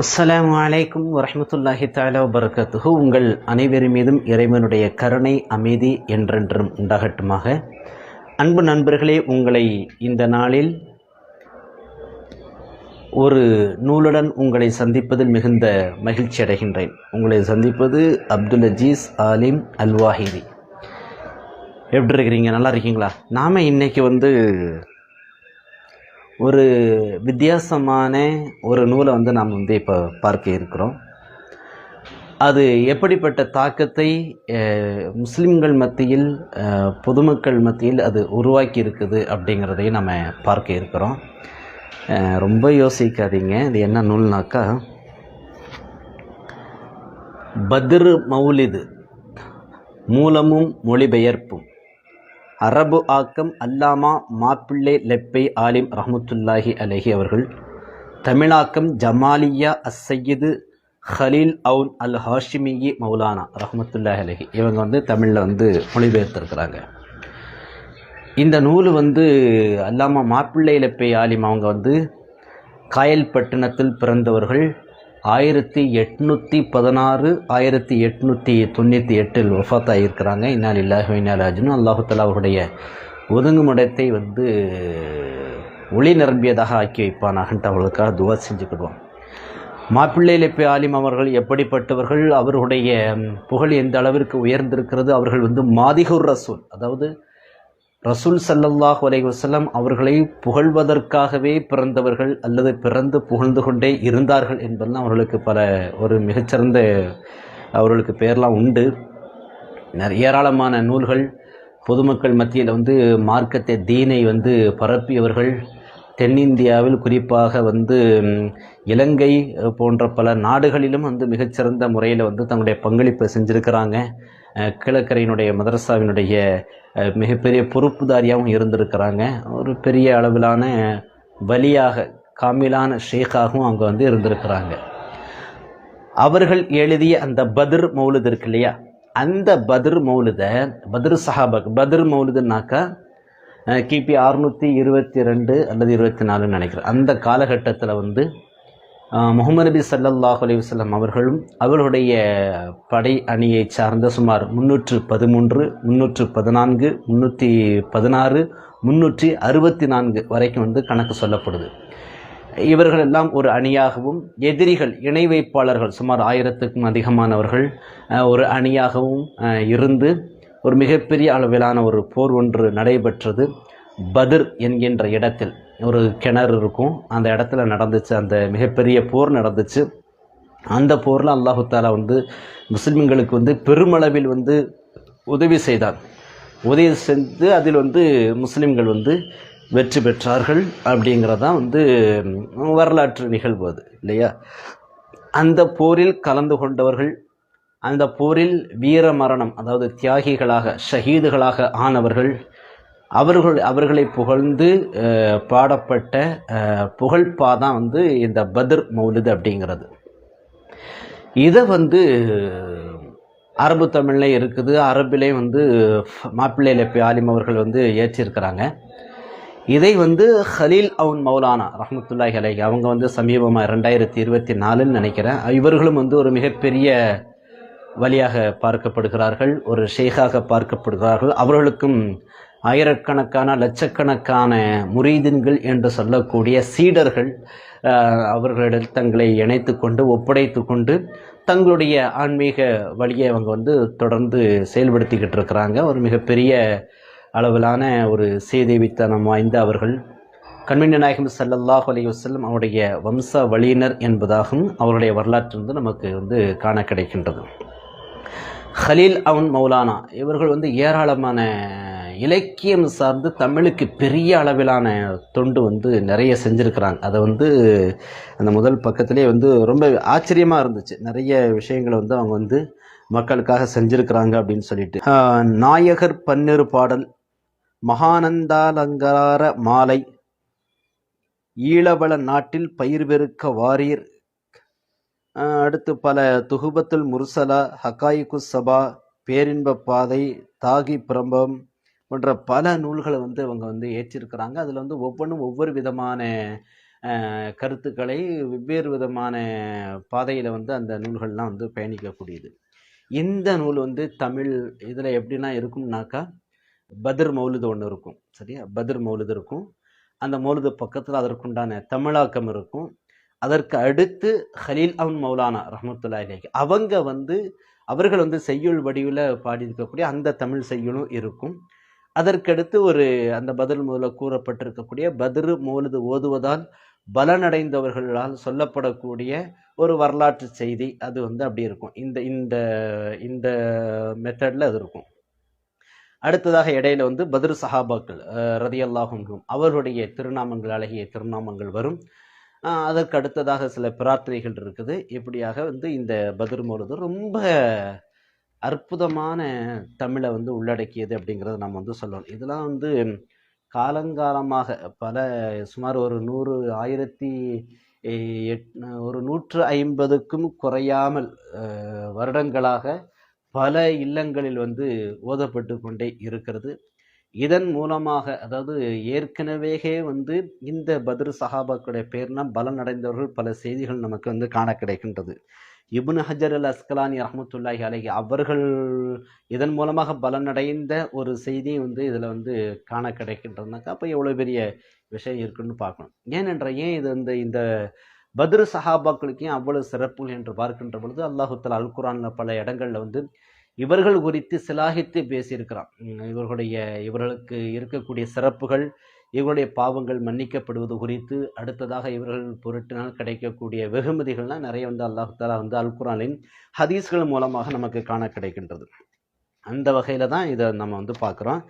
அஸ்லாம் அலைக்கும் வரமத்துல்லாஹி தாலா வபரகாத்துஹு. உங்கள் அனைவரும் மீதும் இறைவனுடைய கருணை அமைதி என்றென்றும் உண்டாகட்டுமாக. அன்பு நண்பர்களே உங்களை இந்த நாளில் ஒரு நூலுடன் உங்களை சந்திப்பதில் மிகுந்த மகிழ்ச்சி அடைகின்றேன். உங்களை சந்திப்பது அப்துல் அஜீஸ் ஆலிம் அல்வாஹிதி. எப்படி இருக்கிறீங்க? நல்லா இருக்கீங்களா? நாம் இன்றைக்கி வந்து ஒரு வித்தியாசமான ஒரு நூலை வந்து நாம் வந்து இப்போ பார்க்க இருக்கிறோம். அது எப்படிப்பட்ட தாக்கத்தை முஸ்லீம்கள் முஸ்லிம்கள் மத்தியில் பொதுமக்கள் மத்தியில் அது உருவாக்கி இருக்குது அப்படிங்கிறதையும் நம்ம பார்க்க இருக்கிறோம். ரொம்ப யோசிக்காதீங்க. இது என்ன நூல்னாக்கா பத்ரு மௌலிது மூலமும் மொழிபெயர்ப்பும். அரபு ஆக்கம் அல்லாமா மாப்பிள்ளை லெப்பை ஆலிம் ரஹமத்துல்லாஹி அலஹி அவர்கள். தமிழாக்கம் ஜமாலியா அஸ்ஸையது ஹலீல் அவுன் அல் ஹாஷிமியி மௌலானா ரஹமத்துல்லாஹி அலஹி. இவங்க வந்து தமிழில் வந்து மொழிபெயர்த்திருக்கிறாங்க. இந்த நூல் வந்து அல்லாமா மாப்பிள்ளை லெப்பை ஆலிம் அவங்க வந்து காயல்பட்டினத்தில் பிறந்தவர்கள். ஆயிரத்தி எட்நூற்றி பதினாறு ஆயிரத்தி எட்நூற்றி தொண்ணூற்றி எட்டில் ஒஃபாத் ஆகியிருக்கிறாங்க இன்னால் இல்லாஹ் இன்னாலாஜுன்னு அல்லாஹுத்தலா அவருடைய ஒதுங்குமிடத்தை வந்து ஒளி நிரம்பியதாக ஆக்கி வைப்பானாகன்ட்டு அவர்களுக்காக துவா செஞ்சுக்கிடுவோம் மாப்பிள்ளை லெப்பி ஆலிம் அவர்கள் எப்படிப்பட்டவர்கள்? அவர்களுடைய புகழ் எந்த அளவிற்கு உயர்ந்திருக்கிறது? அவர்கள் வந்து மாதிகுர் ரசூல் அதாவது ரசூல் சல்லல்லாஹ் அலைஹி அவர்களை புகழ்வதற்காகவே பிறந்தவர்கள் அல்லது பிறந்து புகழ்ந்து கொண்டே இருந்தார்கள் என்பதெல்லாம் அவர்களுக்கு பல ஒரு மிகச்சிறந்த அவர்களுக்கு பெயர்லாம் உண்டு. நிறைய ஏராளமான நூல்கள் பொதுமக்கள் மத்தியில் வந்து மார்க்கத்தை தீனை வந்து பரப்பியவர்கள் தென்னிந்தியாவில் குறிப்பாக வந்து இலங்கை போன்ற பல நாடுகளிலும் வந்து மிகச்சிறந்த முறையில் வந்து தங்களுடைய பங்களிப்பை செஞ்சுருக்கிறாங்க. கிழக்கரையினுடைய மதரசாவினுடைய மிகப்பெரிய பொறுப்புதாரியாகவும் இருந்திருக்கிறாங்க. ஒரு பெரிய அளவிலான வலியாக காமிலான ஷேக்காகவும் அவங்க வந்து இருந்திருக்கிறாங்க. அவர்கள் எழுதிய அந்த பதிர் மௌலுது இருக்கு இல்லையா? அந்த பதிர் மௌலுத பதிர் சஹாபக் பதிர் மௌலுதுனாக்கா கிபி அறுநூற்றி இருபத்தி ரெண்டு அல்லது இருபத்தி நாலுன்னு நினைக்கிறேன். அந்த காலகட்டத்தில் வந்து முகமது நபி சல்லாஹ் அலிவசல்லம் அவர்களும் அவர்களுடைய படை அணியை சார்ந்த சுமார் முன்னூற்று பதிமூன்று முன்னூற்று பதினான்கு முன்னூற்றி பதினாறு முன்னூற்றி அறுபத்தி நான்கு வரைக்கும் வந்து கணக்கு சொல்லப்படுது. இவர்கள் எல்லாம் ஒரு அணியாகவும் எதிரிகள் இணை வைப்பாளர்கள் சுமார் ஆயிரத்துக்கும் அதிகமானவர்கள் ஒரு அணியாகவும் இருந்து ஒரு மிகப்பெரிய அளவிலான ஒரு போர் ஒன்று நடைபெற்றது. பதிர் என்கின்ற இடத்தில் ஒரு கிணறு இருக்கும். அந்த இடத்துல நடந்துச்சு அந்த மிகப்பெரிய போர் நடந்துச்சு. அந்த போரில் அல்லாஹு தாலா வந்து முஸ்லீம்களுக்கு வந்து பெருமளவில் வந்து உதவி செய்தார் உதவி செஞ்சு அதில் வந்து முஸ்லீம்கள் வந்து வெற்றி பெற்றார்கள் அப்படிங்கிறதான் வந்து வரலாற்று நிகழ்வு அது இல்லையா? அந்த போரில் கலந்து கொண்டவர்கள் அந்த போரில் வீர மரணம் அதாவது தியாகிகளாக ஷஹீதுகளாக ஆனவர்கள் அவர்கள் அவர்களை புகழ்ந்து பாடப்பட்ட புகழ்ப்பா தான் வந்து இந்த பத்ர் மௌலிது அப்படிங்கிறது. இதை வந்து அரபு தமிழ்ல இருக்குது. அரபிலே வந்து மாப்பிள்ளை லெப்பி ஆலிம் அவர்கள் வந்து ஏற்றிருக்கிறாங்க. இதை வந்து ஹலீல் அவுன் மௌலானா ரஹமத்துல்லாஹி அலை அவங்க வந்து சமீபமாக ரெண்டாயிரத்தி இருபத்தி நாலுன்னு நினைக்கிறேன். இவர்களும் வந்து ஒரு மிகப்பெரிய வழியாக பார்க்கப்படுகிறார்கள் ஒரு ஷேகாக பார்க்கப்படுகிறார்கள். அவர்களுக்கும் ஆயிரக்கணக்கான லட்சக்கணக்கான முரீதின்கள் என்று சொல்லக்கூடிய சீடர்கள் அவர்களிடம் தங்களை இணைத்து கொண்டு ஒப்படைத்து கொண்டு தங்களுடைய ஆன்மீக வழியை அவங்க வந்து தொடர்ந்து செயல்படுத்திக்கிட்டு இருக்கிறாங்க. ஒரு மிகப்பெரிய அளவிலான ஒரு சீதேவித்தனம் வாய்ந்த அவர்கள். கண்மணி நாயகம் சல்லல்லாஹ் அலி வசல்லம் அவருடைய வம்ச வழியினர் என்பதாகவும் அவருடைய வரலாற்று வந்து நமக்கு வந்து காண கிடைக்கின்றது. ஹலீல் அவன் மௌலானா இவர்கள் வந்து ஏராளமான இலக்கியம் சார்ந்து தமிழுக்கு பெரிய அளவிலான தொண்டு வந்து நிறைய செஞ்சுருக்கிறாங்க. அதை வந்து அந்த முதல் பக்கத்திலே வந்து ரொம்ப ஆச்சரியமாக இருந்துச்சு. நிறைய விஷயங்களை வந்து அவங்க வந்து மக்களுக்காக செஞ்சுருக்கிறாங்க அப்படின்னு சொல்லிட்டு. நாயகர் பன்னிரு பாடல் மகானந்தாலங்கார மாலை ஈழவள நாட்டில் பயிர் பெருக்க வாரீர் அடுத்து பல துகுபத்துல் முர்சலா ஹக்காயிக்கு சபா பேரின்ப பாதை தாகி பிரம்பம் போன்ற பல நூல்களை வந்து அவங்க வந்து ஏற்றிருக்கிறாங்க. அதில் வந்து ஒவ்வொன்றும் ஒவ்வொரு விதமான கருத்துக்களை வெவ்வேறு விதமான பாதையில் வந்து அந்த நூல்கள்லாம் வந்து பயணிக்கக்கூடியது. இந்த நூல் வந்து தமிழ் இதில் எப்படின்னா இருக்கும்னாக்கா பத்ர் மௌலுது ஒன்று இருக்கும். சரியா? பத்ர் மௌலுது இருக்கும். அந்த மௌலுது பக்கத்தில் அதற்குண்டான தமிழாக்கம் இருக்கும். அதற்கு அடுத்து ஹலீல் அவன் மௌலானா ரஹமத்துல்லா அலைஹி. அவங்க வந்து அவர்கள் வந்து செய்யுள் வடிவில் பாடியிருக்கக்கூடிய அந்த தமிழ் செய்யுளும் இருக்கும். அதற்கடுத்து ஒரு அந்த பதில் முதல கூறப்பட்டிருக்கக்கூடிய பதிரு மூலது ஓதுவதால் பலனடைந்தவர்களால் சொல்லப்படக்கூடிய ஒரு வரலாற்று செய்தி அது வந்து அப்படி இருக்கும். இந்த இந்த இந்த மெத்தடில் அது இருக்கும். அடுத்ததாக இடையில வந்து பதிரு சஹாபாக்கள் ரதியல்லாகும் அவர்களுடைய திருநாமங்கள் அழகிய திருநாமங்கள் வரும். அதற்கு அடுத்ததாக சில பிரார்த்தனைகள் இருக்குது. இப்படியாக வந்து இந்த பதிர்மொழுது ரொம்ப அற்புதமான தமிழை வந்து உள்ளடக்கியது அப்படிங்கிறத நம்ம வந்து சொல்லணும். இதெல்லாம் வந்து காலங்காலமாக பல சுமார் ஒரு நூறு ஆயிரத்தி எட் ஒரு நூற்று ஐம்பதுக்கும் குறையாமல் வருடங்களாக பல இல்லங்களில் வந்து ஓதப்பட்டு கொண்டே இருக்கிறது. இதன் மூலமாக அதாவது ஏற்கனவே வந்து இந்த பத்ரு சஹாபாக்களுடைய பேர்னா பலனடைந்தவர்கள் பல செய்திகள் நமக்கு வந்து காண கிடைக்கின்றது. இபுன் ஹஜர் அல் அஸ்கலானி ரஹமத்துல்லாஹி அலஹி அவர்கள் இதன் மூலமாக பலனடைந்த ஒரு செய்தி வந்து இதில் வந்து காண கிடைக்கின்றதுனாக்கா அப்போ எவ்வளோ பெரிய விஷயம் இருக்குன்னு பார்க்கணும். ஏனென்ற ஏன் இது வந்து இந்த பத்ரு சஹாபாக்களுக்கு ஏன் அவ்வளவு சிறப்புகள் என்று பார்க்கின்ற பொழுது அல்லாஹுத்லா அல் குரான் பல இடங்களில் வந்து இவர்கள் குறித்து சிலாகித்து பேசியிருக்கிறான். இவர்களுடைய இவர்களுக்கு இருக்கக்கூடிய சிறப்புகள் இவர்களுடைய பாவங்கள் மன்னிக்கப்படுவது குறித்து அடுத்ததாக இவர்கள் பொருட்டினால் கிடைக்கக்கூடிய வெகுமதிகள்லாம் நிறைய வந்து அல்லாஹ் தாலா வந்து அல்குரானின் ஹதீஸ்கள் மூலமாக நமக்கு காண கிடைக்கின்றது. அந்த வகையில் தான் இதை நம்ம வந்து பார்க்குறோம்.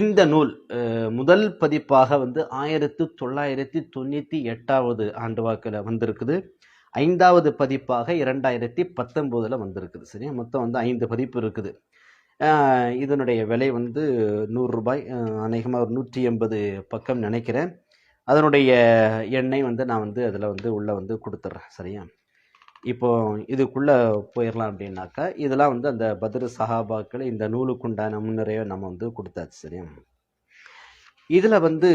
இந்த நூல் முதல் பதிப்பாக வந்து ஆயிரத்து தொள்ளாயிரத்தி தொண்ணூற்றி எட்டாவது ஆண்டு வாக்கில் வந்திருக்குது. ஐந்தாவது பதிப்பாக இரண்டாயிரத்தி பத்தொம்போதில் வந்திருக்குது சரியா? மொத்தம் வந்து ஐந்து பதிப்பு இருக்குது. இதனுடைய விலை வந்து நூறு ரூபாய். அநேகமாக ஒரு நூற்றி எண்பது பக்கம் நினைக்கிறேன். அதனுடைய எண்ணெய் வந்து நான் வந்து அதில் வந்து உள்ளே வந்து கொடுத்துட்றேன் சரியா? இப்போ இதுக்குள்ளே போயிடலாம் அப்படின்னாக்கா இதெல்லாம் வந்து அந்த பத்ரு சஹாபாக்கள் இந்த நூலுக்குண்டான முன்னுரையை நம்ம வந்து கொடுத்தாச்சு சரியா? இதில் வந்து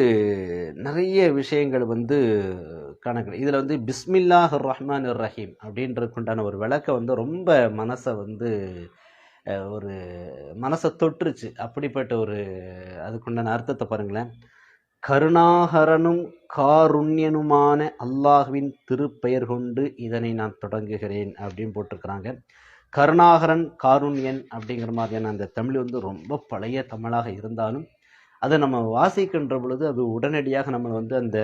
நிறைய விஷயங்கள் வந்து கணக்கு இதில் வந்து பிஸ்மில்லாஹ் ரஹ்மான் ரஹீம் அப்படின்றதுக்குண்டான ஒரு விளக்கம் வந்து ரொம்ப மனசை வந்து ஒரு மனசை தொற்றுச்சு அப்படிப்பட்ட ஒரு அதுக்குண்டான அர்த்தத்தை பாருங்களேன். கருணாகரனும் காருண்யனுமான அல்லாஹ்வின் திருப்பெயர் கொண்டு இதனை நான் தொடங்குகிறேன் அப்படின்னு போட்டிருக்கிறாங்க. கருணாகரன் காருண்யன் அப்படிங்கிற மாதிரியான அந்த தமிழ் வந்து ரொம்ப பழைய தமிழாக இருந்தாலும் அதை நம்ம வாசிக்கின்ற பொழுது அது உடனடியாக நம்மளை வந்து அந்த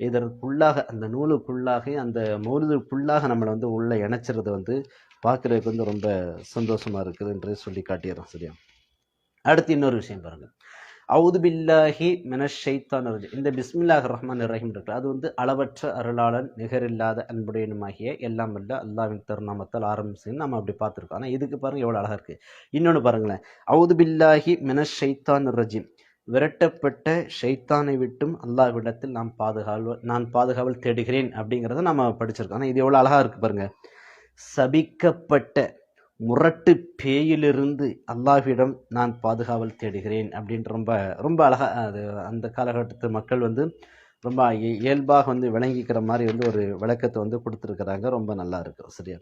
இதற்குள்ளாக அந்த நூலுக்குள்ளாக அந்த மௌலுதுக்குள்ளாக நம்மளை வந்து உள்ள இணைச்சிறது வந்து பார்க்குறதுக்கு வந்து ரொம்ப சந்தோஷமாக இருக்குது என்று சொல்லி காட்டிடுறோம் சரியா? அடுத்து இன்னொரு விஷயம் பாருங்க. அவுது பில்லாஹி மினஷைத்தான் இந்த பிஸ்மில்லாஹ் ரஹ்மான் ரஹீம் இருக்கு. அது வந்து அளவற்ற அருளாளன் நிகரில்லாத அன்புடையனுமாகிய எல்லாம் வல்ல அல்லாவின் தருணாமத்தால் ஆரம்பிச்சுன்னு நம்ம அப்படி பார்த்துருக்கோம். ஆனால் இதுக்கு பாருங்கள் எவ்வளோ அழகாக இருக்குது இன்னொன்று பாருங்களேன். அவுது பில்லாஹி மினஷைத்தான் ரஜீம். விரட்டப்பட்ட ஷைத்தானை விட்டும் அல்லாஹ்விடத்தில் நாம் பாதுகாவல் நான் பாதுகாவல் தேடுகிறேன் அப்படிங்கிறத நம்ம படிச்சிருக்கோம். ஆனால் இது எவ்வளோ அழகாக இருக்குது பாருங்கள் சபிக்கப்பட்ட முரட்டு பேயிலிருந்து அல்லாஹ்விடம் நான் பாதுகாவல் தேடுகிறேன் அப்படின்ட்டு ரொம்ப ரொம்ப அழகா அது அந்த காலகட்டத்து மக்கள் வந்து ரொம்ப இயல்பாக வந்து விளங்கிக்கிற மாதிரி வந்து ஒரு விளக்கத்தை வந்து கொடுத்துருக்குறாங்க. ரொம்ப நல்லா இருக்கு. சரியா?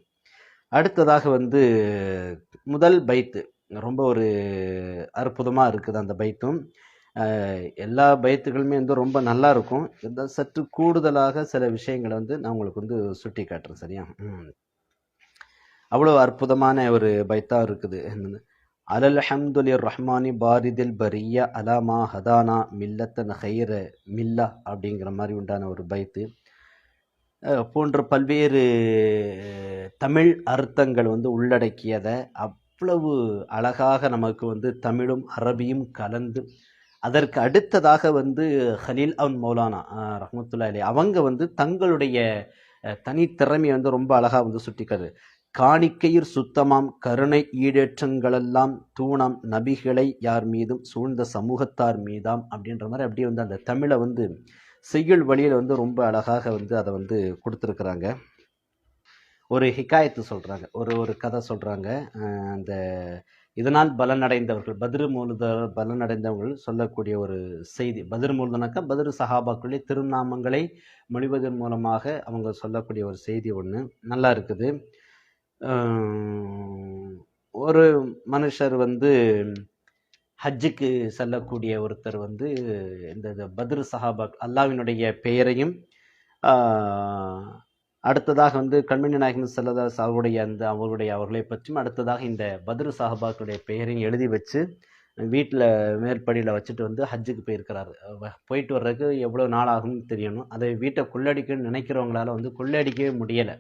அடுத்ததாக வந்து முதல் பைத்து. ரொம்ப ஒரு அற்புதமாக இருக்குது அந்த பைத்தும். எல்லா பைத்துகளுமே வந்து ரொம்ப நல்லா இருக்கும். இருந்தால் சற்று கூடுதலாக சில விஷயங்களை வந்து நான் உங்களுக்கு வந்து சுட்டி காட்டுறேன் சரியா? அவ்வளோ அற்புதமான ஒரு பைத்தாக இருக்குது. அலல் ஹம்துலி ரஹ்மானி பாரிதில் பரிய அலாமா ஹதானா மில்லத்தன் ஹைர மில்லா அப்படிங்கிற மாதிரி உண்டான ஒரு பைத்து. போன்ற பல்வேறு தமிழ் அர்த்தங்கள் வந்து உள்ளடக்கியதை அவ்வளவு அழகாக நமக்கு வந்து தமிழும் அரபியும் கலந்து அதற்கு அடுத்ததாக வந்து ஹலீல் அவன் மௌலானா ரஹமத்துல்லா அலி அவங்க வந்து தங்களுடைய தனித்திறமையை வந்து ரொம்ப அழகாக வந்து சுட்டிக்காரு காணிக்கையிற் சுத்தமாம் கருணை ஈடேற்றங்களெல்லாம் தூணாம் நபிகளை யார் மீதும் சூழ்ந்த சமூகத்தார் மீதாம் அப்படின்ற மாதிரி அப்படியே வந்து அந்த தமிழை வந்து செய்யுள் வழியில் வந்து ரொம்ப அழகாக வந்து அதை வந்து கொடுத்துருக்குறாங்க. ஒரு ஹிகாயத்து சொல்கிறாங்க ஒரு ஒரு கதை சொல்கிறாங்க அந்த இதனால் பலனடைந்தவர்கள் பதிரு மூலுத பலனடைந்தவர்கள் சொல்லக்கூடிய ஒரு செய்தி. பதிரு மூலதனாக்கா பதிரு சஹாபாக்களுடைய திருநாமங்களை மொழிவதன் மூலமாக அவங்க சொல்லக்கூடிய ஒரு செய்தி ஒன்று நல்லா இருக்குது. ஒரு மனுஷர் வந்து ஹஜ்ஜுக்கு செல்லக்கூடிய ஒருத்தர் வந்து இந்த இந்த பத்ரு சஹாபாக் அல்லாவினுடைய பெயரையும் அடுத்ததாக வந்து கண்மணி நாயகம் செல்லதாஸ் அவருடைய அந்த அவருடைய அவர்களை பற்றியும் அடுத்ததாக இந்த பத்ரு சாஹபாக்களுடைய பெயரையும் எழுதி வச்சு வீட்டில் மேற்படியில் வச்சுட்டு வந்து ஹஜ்ஜுக்கு போயிருக்கிறாரு. போயிட்டு வர்றதுக்கு எவ்வளோ நாள் ஆகும்னு தெரியணும். அதை வீட்டை கொள்ளடிக்கணும்னு நினைக்கிறவங்களால வந்து கொள்ளையடிக்கவே முடியலை.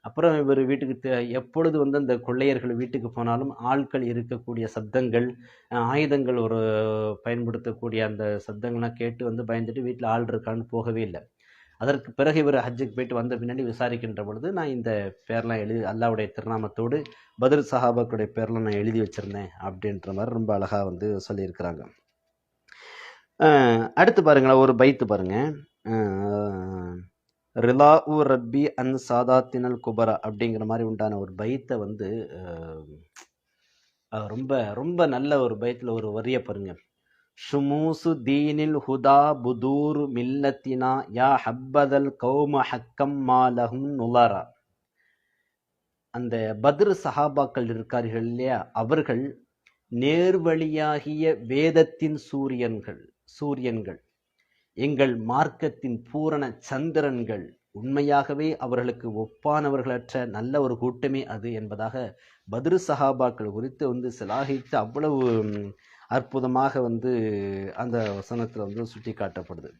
அப்புறம் இவர் வீட்டுக்கு தே- எப்பொழுது வந்து அந்த கொள்ளையர்கள் வீட்டுக்கு போனாலும் ஆட்கள் இருக்கக்கூடிய சப்தங்கள் ஆயுதங்கள் ஒரு பயன்படுத்தக்கூடிய அந்த சப்தங்கள்லாம் கேட்டு வந்து பயந்துட்டு வீட்டில் ஆள் இருக்கான்னு போகவே இல்லை. அதற்கு பிறகு இவர் ஹஜ்ஜுக்கு போயிட்டு வந்த பின்னாடி விசாரிக்கின்ற பொழுது நான் இந்த பேர்லாம் எழுதி அல்லாவுடைய திருநாமத்தோடு பத்ர் சஹாபாக்குடைய பேர்லாம் நான் எழுதி வச்சுருந்தேன் அப்படின்ற மாதிரி ரொம்ப அழகாக வந்து சொல்லியிருக்கிறாங்க. அடுத்து பாருங்களேன் ஒரு பைத்து பாருங்கள் ரிலா உ ரப்பி அன் சாதாத்தினல் குபரா அப்படிங்கிற மாதிரி உண்டான ஒரு பைத்தை வந்து ரொம்ப ரொம்ப நல்ல ஒரு பயத்தில் ஒரு வரியை பாருங்க. ஷுமூசு தீனில் ஹுதா புதூர் மில்லத்தினா யா ஹப்பதல் கௌம ஹக்கம் மாலஹும் நுலரா அந்த பத்ரு சஹாபாக்கள் இருக்கார்கள் இல்லையா அவர்கள் நேர்வழியாகிய வேதத்தின் சூரியன்கள் சூரியன்கள் எங்கள் மார்க்கத்தின் பூரண சந்திரன்கள் உண்மையாகவே அவர்களுக்கு ஒப்பானவர்களற்ற நல்ல ஒரு கூட்டமே அது என்பதாக பத்ரு சஹாபாக்கள் குறித்து வந்து சிலாகித்து அவ்வளவு அற்புதமாக வந்து அந்த வசனத்தில் வந்து சுட்டி காட்டப்படுது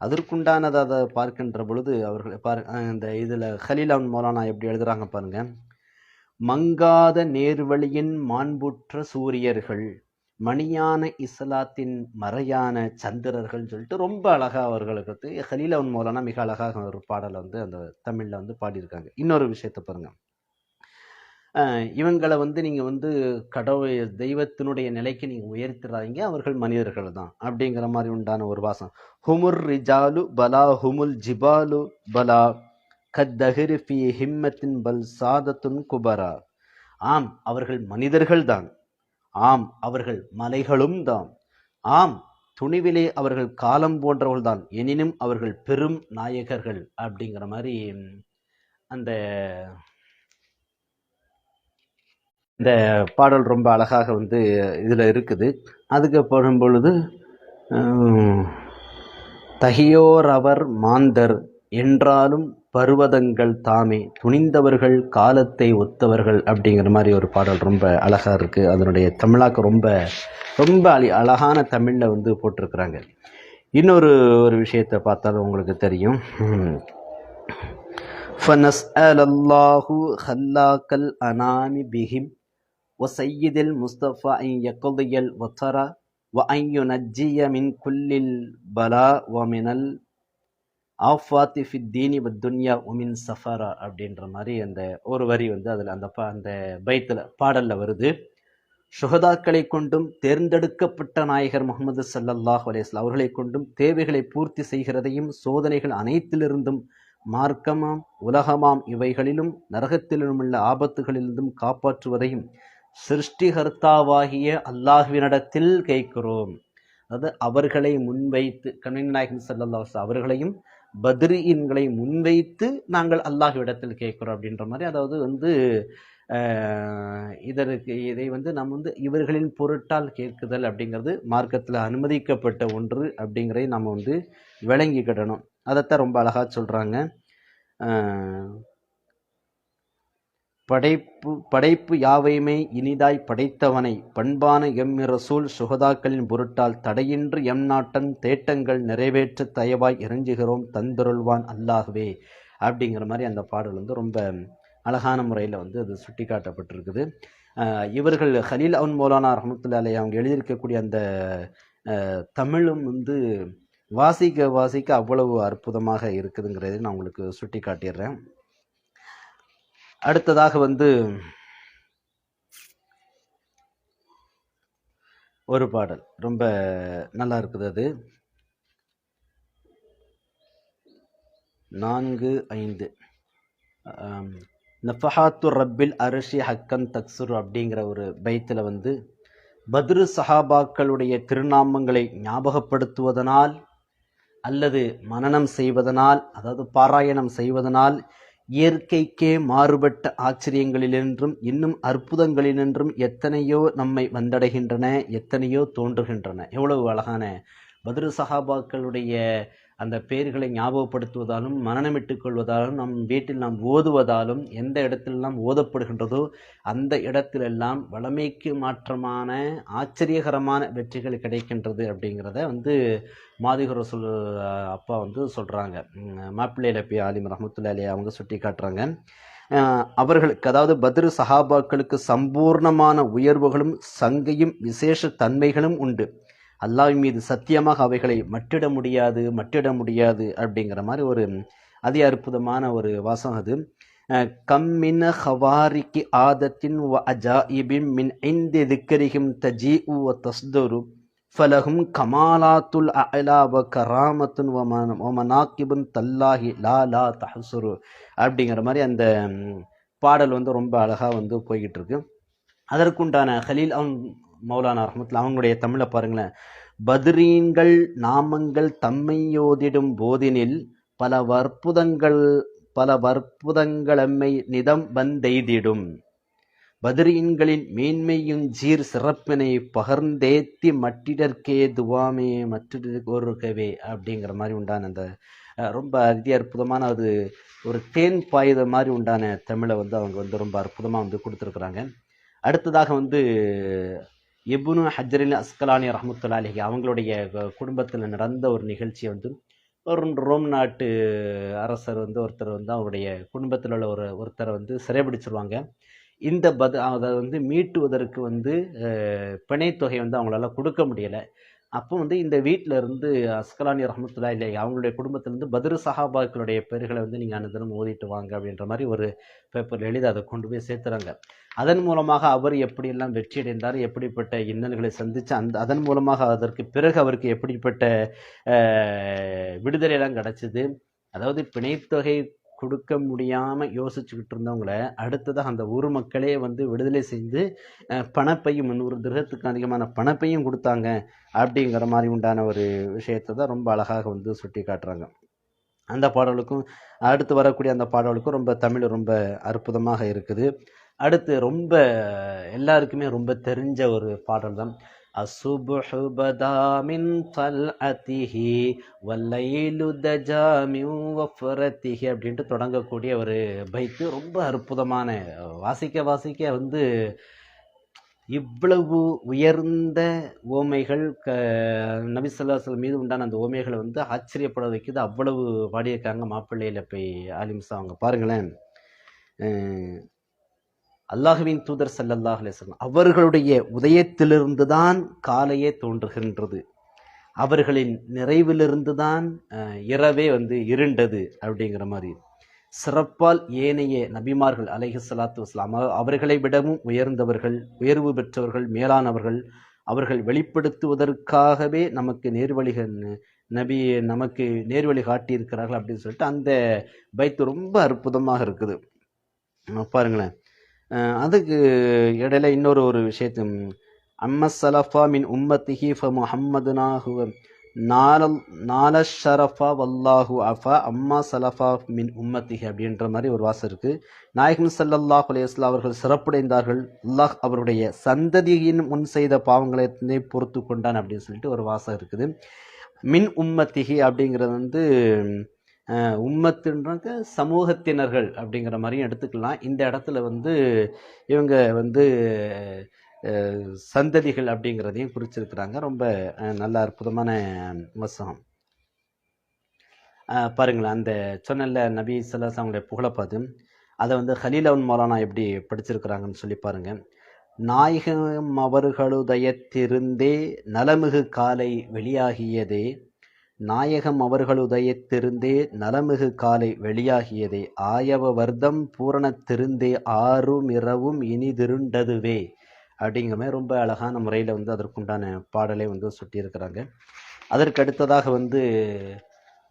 அதற்குண்டானதை அதை பார்க்கின்ற பொழுது அவர்கள் பாரு இந்த இதில் ஹலீலான் மௌலானா எப்படி எழுதுகிறாங்க பாருங்கள் மங்காத நேர்வழியின் மாண்புற்ற சூரியர்கள் மணியான இஸ்லாத்தின் மறையான சந்திரர்கள் சொல்லிட்டு ரொம்ப அழகாக அவர்களுக்கு வந்து ஹலீலவன் மௌலானா மிக அழகாக ஒரு பாடலை வந்து அந்த தமிழில் வந்து பாடியிருக்காங்க. இன்னொரு விஷயத்தை பாருங்கள் இவங்களை வந்து நீங்கள் வந்து கடவுள் தெய்வத்தினுடைய நிலைக்கு நீங்கள் உயர்த்திடாதீங்க அவர்கள் மனிதர்கள் தான் அப்படிங்கிற மாதிரி உண்டான ஒரு வாசம். ஹுமுர் ரிஜாலு பலா ஹுமுல் ஜிபாலு பலா கத்தஹிர் ஃபி ஹிம்மத்தின் பல் சாதத்துன் குபரா. ஆம் அவர்கள் மனிதர்கள் தான். ஆம் அவர்கள் மலைகளும் தான். ஆம் துணிவிலே அவர்கள் காலம் போன்றவர்கள் தான். எனினும் அவர்கள் பெரும் நாயகர்கள் அப்படிங்கிற மாதிரி அந்த இந்த பாடல் ரொம்ப அழகாக வந்து இதில் இருக்குது அதுக்கு படும் பொழுது உம், தகியோர் அவர் மாந்தர் என்றாலும் பர்வதங்கள் தாமே துணிந்தவர்கள் காலத்தை ஒத்தவர்கள் அப்படிங்கிற மாதிரி ஒரு பாடல் ரொம்ப அழகாக இருக்குது அதனுடைய தமிழாக்கம் ரொம்ப ரொம்ப அழி அழகான தமிழில் வந்து போட்டிருக்கிறாங்க இன்னொரு ஒரு விஷயத்தை பார்த்தாலும் உங்களுக்கு தெரியும் உம். فنسأل الله خلاق الأنام بهم وسيد المصطفى أن يقضي الوتر وأن ينجي من كل البلاء ومن الآفات في الدين والدنيا ومن سفرا அப்படின்ற மாதிரி அந்த ஒரு வரி வந்து அதில் அந்த பா அந்த பைத்தில் பாடலில் வருது சுகதாக்களை கொண்டும் தேர்ந்தெடுக்கப்பட்ட நாயகர் முகமது ஸல்லல்லாஹு அலைஹி வஸல்லம் அவர்களை கொண்டும் தேவைகளை பூர்த்தி செய்கிறதையும் சோதனைகள் அனைத்திலிருந்தும் மார்க்கமாம் உலகமாம் இவைகளிலும் நரகத்திலும் உள்ள ஆபத்துகளிலிருந்தும் காப்பாற்றுவதையும் சிருஷ்டிகர்த்தாவாகிய அல்லாஹுவினிடத்தில் கேட்கிறோம். அதாவது அவர்களை முன்வைத்து கண்ணின் நாயகன் ஸல்லல்லாஹு அவர்களையும் பத்ரீன்களை முன்வைத்து நாங்கள் அல்லாஹ்விடத்தில் கேட்குறோம் அப்படின்ற மாதிரி. அதாவது வந்து இதற்கு இதை வந்து நம்ம வந்து இவர்களின் பொருட்டால் கேட்குதல் அப்படிங்கிறது மார்க்கத்தில் அனுமதிக்கப்பட்ட ஒன்று அப்படிங்கிறதை நம்ம வந்து விளங்கிக்கிடணும். அதைத்தான் ரொம்ப அழகாக சொல்கிறாங்க படைப்பு படைப்பு யாவையுமே இனிதாய் படைத்தவனை பண்பான எம் ரசூல் சுகதாக்களின் பொருட்டால் தடையின்றி எம் நாட்டன் தேட்டங்கள் நிறைவேற்ற தயவாய் இறைஞ்சுகிறோம் தந்தருள்வான் அல்லாகவே அப்படிங்கிற மாதிரி அந்த பாடல் வந்து ரொம்ப அழகான முறையில் வந்து அது சுட்டி காட்டப்பட்டிருக்குது இவர்கள் ஹலீல் அவன் மௌலானா ரஹமத்துல்லா அலை அவங்க எழுதியிருக்கக்கூடிய அந்த தமிழும் வந்து வாசிக்க வாசிக்க அவ்வளவு அற்புதமாக இருக்குதுங்கிறதை நான் உங்களுக்கு சுட்டி காட்டிடுறேன் அடுத்ததாக வந்து ஒரு பாடல். ரொம்ப நல்லா இருக்குது அது. நான்கு ஐந்து. ஆம், நஃபஹாத்து ரப்பில் அரிஷி ஹக்கன் தக்சுர் அப்படிங்கிற ஒரு பைத்தில் வந்து பத்ரு சஹாபாக்களுடைய திருநாமங்களை ஞாபகப்படுத்துவதனால் அல்லது மனனம் செய்வதனால் அதாவது பாராயணம் செய்வதனால் இயற்கைக்கே மாறுபட்ட ஆச்சரியங்களினின்றும் இன்னும் அற்புதங்களினின்றும் எத்தனையோ நம்மை வந்தடைகின்றன எத்தனையோ தோன்றுகின்றன. எவ்வளவு அழகான. பத்ரு சஹாபாக்களுடைய அந்த பெயர்களை ஞாபகப்படுத்துவதாலும் மனநமிட்டுக் கொள்வதாலும் நம் வீட்டில் நாம் ஓதுவதாலும் எந்த இடத்திலெல்லாம் ஓதப்படுகின்றதோ அந்த இடத்திலெல்லாம் வளமைக்கு மாற்றமான ஆச்சரியகரமான வெற்றிகள் கிடைக்கின்றது அப்படிங்கிறத வந்து மாதிகர சொல் அப்பா வந்து சொல்கிறாங்க மாப்பிள்ளை இலப்பி ஆலிம் ரஹமத்துல்லாலே அவங்க சுட்டி காட்டுறாங்க. அவர்களுக்கு அதாவது பத்ரு சஹாபாக்களுக்கு சம்பூர்ணமான உயர்வுகளும் சங்கையும் விசேஷ தன்மைகளும் உண்டு. அல்லாஹ்வின் மீது சத்தியமாக அவைகளை மட்டிட முடியாது மட்டிட முடியாது அப்படிங்கிற மாதிரி ஒரு அதி அற்புதமான ஒரு வாசம் அது. கம்மின ஹவாரிக்கு ஆதத்தின் வ அஜாயிபின் மின் ஐந்து திக்கரிகும் தஜி வ தஸ்தரு ஃபலஹும் கமாலாத்துல் அலா வ கராமத்துன் வ ஒமனாக்கிபுன் தல்லாஹி லா லா தஹசுரு அப்படிங்கிற மாதிரி அந்த பாடல் வந்து ரொம்ப அழகாக வந்து போய்கிட்டு இருக்கு. அதற்குண்டான ஹலீல் அவன் மௌலானா ரஹமத்துல்லா அவங்களுடைய தமிழை பாருங்களேன். பத்ரீன்கள் நாமங்கள் தம்மையோதிடும் போதினில் பல வற்புதங்கள் பல வற்புதங்களம்மை நிதம் வந்தெய்திடும். பத்ரீன்களின் மேன்மையும் ஜீர் சிறப்பினை பகர்ந்தேத்தி மட்டிடற்கே துவாமே மற்றிடற்கவே அப்படிங்கிற மாதிரி உண்டான அந்த ரொம்ப அதி அற்புதமான அது ஒரு தேன் பாயுத மாதிரி உண்டான தமிழை வந்து அவங்க வந்து ரொம்ப அற்புதமாக வந்து கொடுத்துருக்குறாங்க. அடுத்ததாக வந்து இப்னு ஹஜ்ரில் அஸ்கலானி ரஹமத்துல்லா அலிஹி அவங்களுடைய குடும்பத்தில் நடந்த ஒரு நிகழ்ச்சி வந்து ஒரு ரோம் நாட்டு அரசர் வந்து ஒருத்தர் வந்து அவருடைய குடும்பத்தில் உள்ள ஒரு ஒருத்தரை வந்து சிறைபிடிச்சிருவாங்க. இந்த பத அதை வந்து மீட்டுவதற்கு வந்து பிணைத்தொகை வந்து அவங்களால கொடுக்க முடியலை. அப்போ வந்து இந்த வீட்டில் இருந்து அஸ்கலானி ரஹமத்துல்லா இல்லை அவங்களுடைய குடும்பத்திலேருந்து பத்ரு சஹாபாக்களுடைய பெயர்களை வந்து நீங்கள் அனுதினம் ஓதிட்டு வாங்க அப்படின்ற மாதிரி ஒரு பேப்பரில் எழுதி அதை கொண்டு போய் சேர்த்துறாங்க. அதன் மூலமாக அவர் எப்படியெல்லாம் வெற்றி அடைந்தார் எப்படிப்பட்ட இன்னல்களை சந்தித்து அந்த அதன் மூலமாக அதற்கு பிறகு அவருக்கு எப்படிப்பட்ட விடுதலையெல்லாம் கிடச்சிது அதாவது பிணைத்தொகை கொடுக்க முடியாமல் யோசிச்சுக்கிட்டு இருந்தவங்கள அடுத்ததாக அந்த ஊர் மக்களே வந்து விடுதலை செய்து பணப்பையும் முந்நூறு திரகத்துக்கு அதிகமான பணப்பையும் கொடுத்தாங்க அப்படிங்கிற மாதிரி உண்டான ஒரு விஷயத்தை தான் ரொம்ப அழகாக வந்து சுட்டி காட்டுறாங்க. அந்த பாடலுக்கும் அடுத்து வரக்கூடிய அந்த பாடலுக்கும் ரொம்ப தமிழ் ரொம்ப அற்புதமாக இருக்குது. அடுத்து ரொம்ப எல்லாருக்குமே ரொம்ப தெரிஞ்ச ஒரு பாடல் தான் الصبح بدا من طلعته والليل دجا من وفرته அப்படின்ட்டு தொடங்கக்கூடிய ஒரு பைத்து. ரொம்ப அற்புதமான வாசிக்க வாசிக்க வந்து இவ்வளவு உயர்ந்த ஓமைகள் க நபிசல்லாசல் மீது உண்டான அந்த ஓமைகளை வந்து ஆச்சரியப்பட வைக்குது. அவ்வளவு பாடியிருக்காங்க மாப்பிள்ளையில் போய் ஆலிம்சா. அவங்க பாருங்களேன். அல்லாஹுவின் தூதர் சல்லல்லாஹ் அலிஸ்லாம் அவர்களுடைய உதயத்திலிருந்து தான் காலையே தோன்றுகின்றது. அவர்களின் நிறைவிலிருந்து தான் இரவே வந்து இருண்டது அப்படிங்கிற மாதிரி. சிறப்பால் ஏனைய நபிமார்கள் அலைஹி ஸலாத்து வஸ்ஸலாம் அவர்களை விடவும் உயர்ந்தவர்கள் உயர்வு பெற்றவர்கள் மேலானவர்கள் அவர்கள் வெளிப்படுத்துவதற்காகவே நமக்கு நேர்வழிகள் நபி நமக்கு நேர்வழி காட்டியிருக்கிறார்கள் அப்படின்னு சொல்லிட்டு அந்த பைத்து ரொம்ப அற்புதமாக இருக்குது. பாருங்களேன். அதுக்கு இடையில இன்னொரு ஒரு விஷயத்து அம்மஸ் சலஃபா மின் உம்மத்தி ஃப முஹம்மதுனா ஹுவ. நாலல் நால ஷரஃபா வல்லாஹு அஃபா அம்மா சலஃபா மின் உம்மத்திஹி அப்படின்ற மாதிரி ஒரு வாசம் இருக்குது நாயகம் சல்லல்லாஹ் அலையஸ்லா அவர்கள் சிறப்புடைந்தார்கள். அல்லாஹ் அவருடைய சந்ததியின் முன் செய்த பாவங்களை பொறுத்து கொண்டான் அப்படின்னு சொல்லிட்டு ஒரு வாசம் இருக்குது. மின் உம்மத்திஹி அப்படிங்கிறது வந்து உம்மத்துன்றாங்க சமூகத்தினர்கள் அப்படிங்கிற மாதிரியும் எடுத்துக்கலாம். இந்த இடத்துல வந்து இவங்க வந்து சந்ததிகள் அப்படிங்கிறதையும் குறிச்சிருக்கிறாங்க. ரொம்ப நல்ல அற்புதமான வசனம். பாருங்களேன் அந்த சொன்னல நபி சல்லாஸ் அவங்களுடைய புகழப்பாது அதை வந்து ஹலீலவன் மௌலானா எப்படி படிச்சிருக்கிறாங்கன்னு சொல்லி பாருங்கள் நாயகம் அவர்களுதயத்திருந்தே நலமிகு காலை வெளியாகியதே நாயகம் அவர்களுதயத்திருந்தே நலமிகு காலை வெளியாகியதே ஆயவ வர்த்தம் பூரணத்திருந்தே ஆறும் இரவும் இனிதிருண்டதுவே. அப்படிங்கிற மாதிரி ரொம்ப அழகான முறையில் வந்து அதற்குண்டான பாடலை வந்து சுட்டியிருக்கிறாங்க. அதற்கு அடுத்ததாக வந்து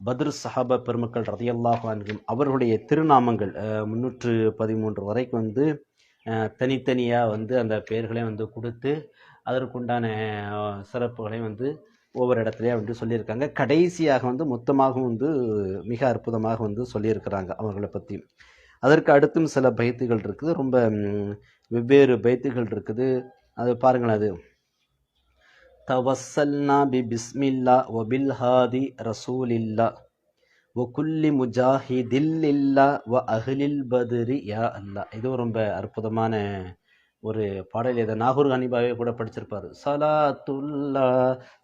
பத்ரு சஹாப பெருமக்கள் ரதியல்லாஹான்கும் அவர்களுடைய திருநாமங்கள் முன்னூற்று பதிமூன்று வரைக்கும் வந்து தனித்தனியாக வந்து அந்த பெயர்களை வந்து கொடுத்து அதற்குண்டான சிறப்புகளையும் வந்து ஒவ்வொரு இடத்துலையும் வந்து சொல்லியிருக்காங்க. கடைசியாக வந்து மொத்தமாகவும் வந்து மிக அற்புதமாக வந்து சொல்லியிருக்கிறாங்க அவர்களை பற்றி அதற்கு அடுத்தும் சில பைத்துகள் இருக்குது. ரொம்ப வெவ்வேறு பைத்துகள் இருக்குது. அது பாருங்களேன் அது. தவசல்னா பி பிஸ்மில்லா வபில் ஹாதி ரசூலில்லா தில் இல்லா வ அஹ்லில் பதிரி யா அல்லா இதுவும் ரொம்ப அற்புதமான ஒரு பாடல் எதை நாகூர் ஹனிபாவே கூட படிச்சிருப்பாரு. சலாத்துல்லா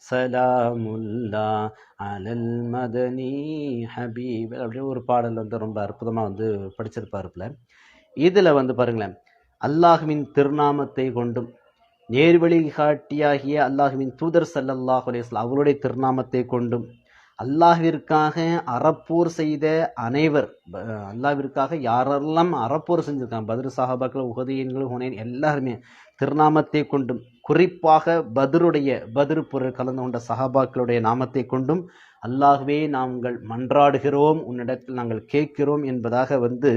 சலாமுல்லா அலல் மதனி ஹபீப் அப்படின்னு ஒரு பாடல் வந்து ரொம்ப அற்புதமாக வந்து படிச்சிருப்பாருப்புல இதில் வந்து பாருங்களேன் அல்லாஹுவின் திருநாமத்தை கொண்டும் நேர்வழி காட்டியாகிய அல்லாஹுவின் தூதர் சல்லல்லாஹ் அலைஹி அவருடைய திருநாமத்தை கொண்டும் அல்லாஹிற்காக அறப்போர் செய்த அனைவர் அல்லாஹிற்காக யாரெல்லாம் அறப்போர் செஞ்சுருக்காங்க? பதிரு சாஹாபாக்கள் உகதியன்கள் ஹுனைன் எல்லாருமே திருநாமத்தை கொண்டும் குறிப்பாக பதிருடைய பதிரு பொருள் கலந்து கொண்ட சஹாபாக்களுடைய நாமத்தை கொண்டும் அல்லாஹ்வே நாங்கள் மன்றாடுகிறோம் உன்னிடத்தில் நாங்கள் கேட்கிறோம் என்பதாக வந்து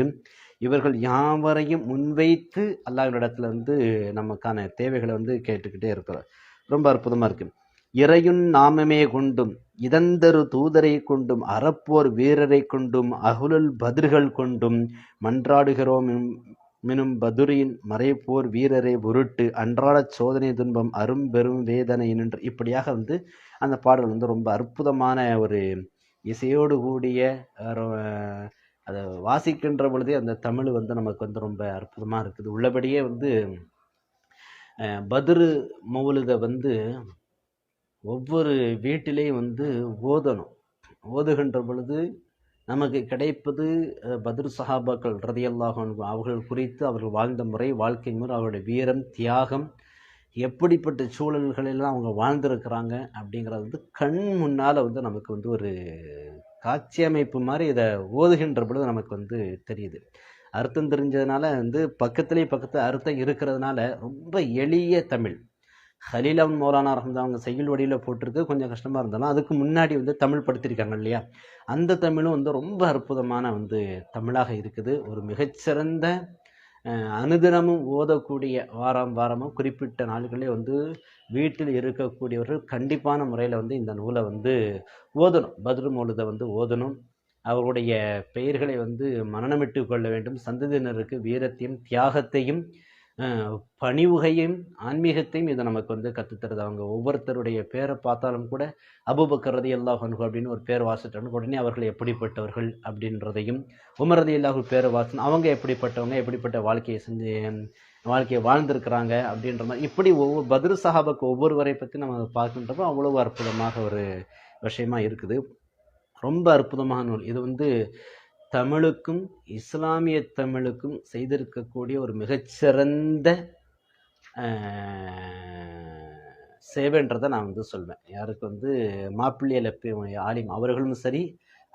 இவர்கள் யாவரையும் முன்வைத்து அல்லாஹ்விடத்தில் வந்து நமக்கான தேவைகளை வந்து கேட்டுக்கிட்டே இருக்கிறார். ரொம்ப அற்புதமாக இருக்குது இறையுன் நாமமே கொண்டும் இதந்தரு தூதரை கொண்டும் அறப்போர் வீரரை கொண்டும் அகுலுல் பதிர்கள் கொண்டும் மன்றாடுகிறோம் எனும் மினும் பதுரியின் மறைப்போர் வீரரை உருட்டு அன்றாடச் சோதனை துன்பம் அரும்பெரும் வேதனை நின்று இப்படியாக வந்து அந்த பாடல் வந்து ரொம்ப அற்புதமான ஒரு இசையோடு கூடிய அதை வாசிக்கின்ற பொழுதே அந்த தமிழ் வந்து நமக்கு வந்து ரொம்ப அற்புதமாக இருக்குது. உள்ளபடியே வந்து பதுரு பத்ரு மௌலுதை வந்து ஒவ்வொரு வீட்டிலையும் வந்து ஓதணும். ஓதுகின்ற பொழுது நமக்கு கிடைப்பது அஹ், பத்ரு சஹாபாக்கள் ரதியல்லாஹு அவர்கள் குறித்து அவர்கள் வாழ்ந்த முறை வாழ்க்கை முறை அவருடைய வீரம் தியாகம் எப்படிப்பட்ட சூழல்களெல்லாம் அவங்க வாழ்ந்திருக்கிறாங்க அப்படிங்கிறது வந்து கண் முன்னால் வந்து நமக்கு வந்து ஒரு காட்சி அமைப்பு மாதிரி இதை ஓதுகின்ற பொழுது நமக்கு வந்து தெரியுது. அர்த்தம் தெரிஞ்சதுனால வந்து பக்கத்துலேயே பக்கத்து அர்த்தம் இருக்கிறதுனால ரொம்ப எளிய தமிழ். ஹலீலவன் மௌலானா ரஹம்தான் அவங்க செய்யுள் வடியில் போட்டிருக்கு. கொஞ்சம் கஷ்டமாக இருந்தாலும் அதுக்கு முன்னாடி வந்து தமிழ் படுத்திருக்காங்க இல்லையா? அந்த தமிழும் வந்து ரொம்ப அற்புதமான வந்து தமிழாக இருக்குது. ஒரு மிகச்சிறந்த அனுதினமும் ஓதக்கூடிய வாரம் வாரமும் குறிப்பிட்ட நாட்களே வந்து வீட்டில் இருக்கக்கூடியவர்கள் கண்டிப்பான முறையில் வந்து இந்த நூலை வந்து ஓதணும். பத்ரு மௌலுதை வந்து ஓதணும். அவருடைய பெயர்களை வந்து மரணமிட்டு கொள்ள வேண்டும். சந்ததியினருக்கு வீரத்தையும் தியாகத்தையும் பணிவுகையும் ஆன்மீகத்தையும் இதை நமக்கு வந்து கற்றுத்தருது அவங்க ஒவ்வொருத்தருடைய பேரை பார்த்தாலும் கூட அபூபக்கர் ரதி அல்லாஹ் அப்படின்னு ஒரு பேர் வாசிட்டோன்னு உடனே அவர்கள் எப்படிப்பட்டவர்கள் அப்படின்றதையும் உமர் ரதி அல்லாஹு பேரை வாசன் அவங்க எப்படிப்பட்டவங்க எப்படிப்பட்ட வாழ்க்கையை செஞ்சு வாழ்க்கையை வாழ்ந்திருக்கிறாங்க அப்படின்ற மாதிரி இப்படி ஒவ்வொரு பத்ரு சஹாபக்கு ஒவ்வொருவரை பற்றி நம்ம பார்க்கின்றப்போ அவ்வளவு அற்புதமாக ஒரு விஷயமா இருக்குது. ரொம்ப அற்புதமான நூல். இது வந்து தமிழுக்கும் இஸ்லாமிய தமிழுக்கும் செய்திருக்கக்கூடிய ஒரு மிகச்சிறந்த சேவைன்றதை நான் வந்து சொல்வேன். யாருக்கு வந்து மாப்பிள்ளை மாப்பிள்ளையில் ஆலிம் அவர்களும் சரி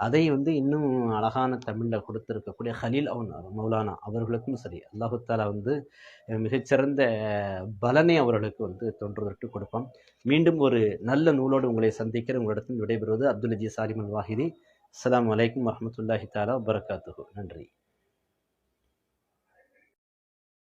அதை வந்து இன்னும் அழகான தமிழில் கொடுத்துருக்கக்கூடிய ஹலீல் அவன் மௌலானா அவர்களுக்கும் சரி அல்லாஹு தாலா வந்து மிகச்சிறந்த பலனை அவர்களுக்கு வந்து தோன்றுவதற்கு கொடுப்பான். மீண்டும் ஒரு நல்ல நூலோடு உங்களை சந்திக்கிற உங்களிடத்தில் விடைபெறுவது அப்துல் அஜீஸ் சாலிம் வாஹிதி அஸ்ஸலாமு அலைக்கும் வரஹ்மத்துல்லாஹி தாலா வபரகாத்துஹு நன்றி